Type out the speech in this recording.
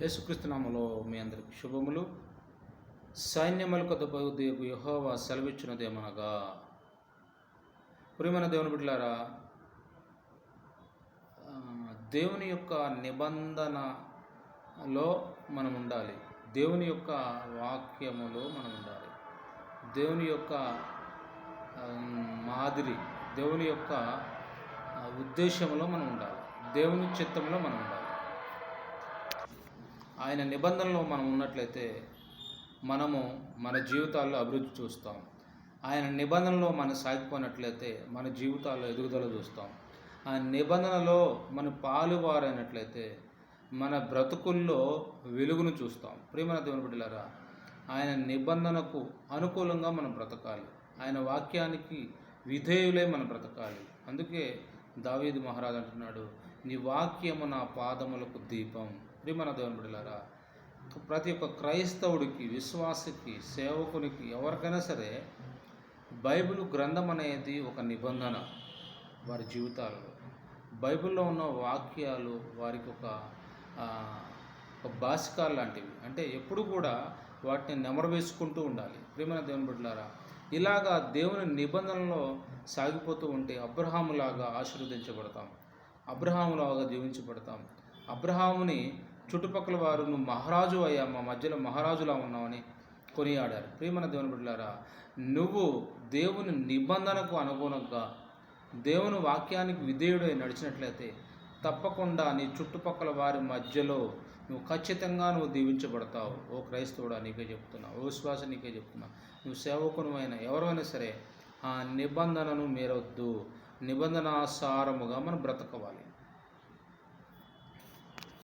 యేసుక్రీస్తునామలో మీ అందరికి శుభములు. సైన్యములకు దేవు యహోవా సెలవిచ్చినదేమనగా ప్రియమైన దేవుని బిడ్డలారా దేవుని యొక్క నిబంధనలో మనం ఉండాలి. దేవుని యొక్క వాక్యములో మనం ఉండాలి. దేవుని యొక్క మాదిరి దేవుని యొక్క ఉద్దేశంలో మనం ఉండాలి. దేవుని చిత్తంలో మనం ఉండాలి. ఆయన నిబంధనలో మనం ఉన్నట్లయితే మనము మన జీవితాల్లో అభివృద్ధి చూస్తాం. ఆయన నిబంధనలో మనం సాగిపోయినట్లయితే మన జీవితాల్లో ఎదుగుదల చూస్తాం. ఆయన నిబంధనలో మన పాలువారైనట్లయితే మన బ్రతుకుల్లో వెలుగును చూస్తాం. ప్రేమ దేవుని బిడ్డలారా ఆయన నిబంధనకు అనుకూలంగా మనం బ్రతకాలి. ఆయన వాక్యానికి విధేయులే మనం బ్రతకాలి. అందుకే దావీదు మహారాజు అంటున్నాడు నీ వాక్యము నా పాదములకు దీపం. ప్రియమైన దేవుని బిడ్డలారా ప్రతి ఒక్క క్రైస్తవుడికి విశ్వాసకి సేవకునికి ఎవరికైనా సరే బైబిల్ గ్రంథం అనేది ఒక నిబంధన వారి జీవితాలలో. బైబిల్లో ఉన్న వాక్యాలు వారికి ఒక ఆ, ఒక భాషికాలు లాంటివి. అంటే ఎప్పుడు కూడా వాటిని నెమరు వేసుకుంటూ ఉండాలి. ప్రియమైన దేవుని బిడ్డలారా ఇలాగా దేవుని నిబంధనలో సాగిపోతూ ఉంటే అబ్రహాములాగా ఆశీర్వదించబడతాం. అబ్రహాములాగా జీవించబడతాం. అబ్రహాముని చుట్టుపక్కల వారు నువ్వు మహారాజు అయ్యా మా మధ్యలో మహారాజులా ఉన్నావని కొనియాడారు. ప్రియమన దేవుని బిడ్డలారా నువ్వు దేవుని నిబంధనకు అనుగుణంగా దేవుని వాక్యానికి విధేయుడై నడిచినట్లయితే తప్పకుండా నీ చుట్టుపక్కల వారి మధ్యలో నువ్వు ఖచ్చితంగా నువ్వు దీవించబడతావు. ఓ క్రైస్తవుడా నీకే చెప్తున్నా. ఓ విశ్వాస నీకే చెప్తున్నా. నువ్వు సేవకునివైన ఎవరైనా సరే ఆ నిబంధనను మీరొద్దు. నిబంధనాసారముగా మనం బ్రత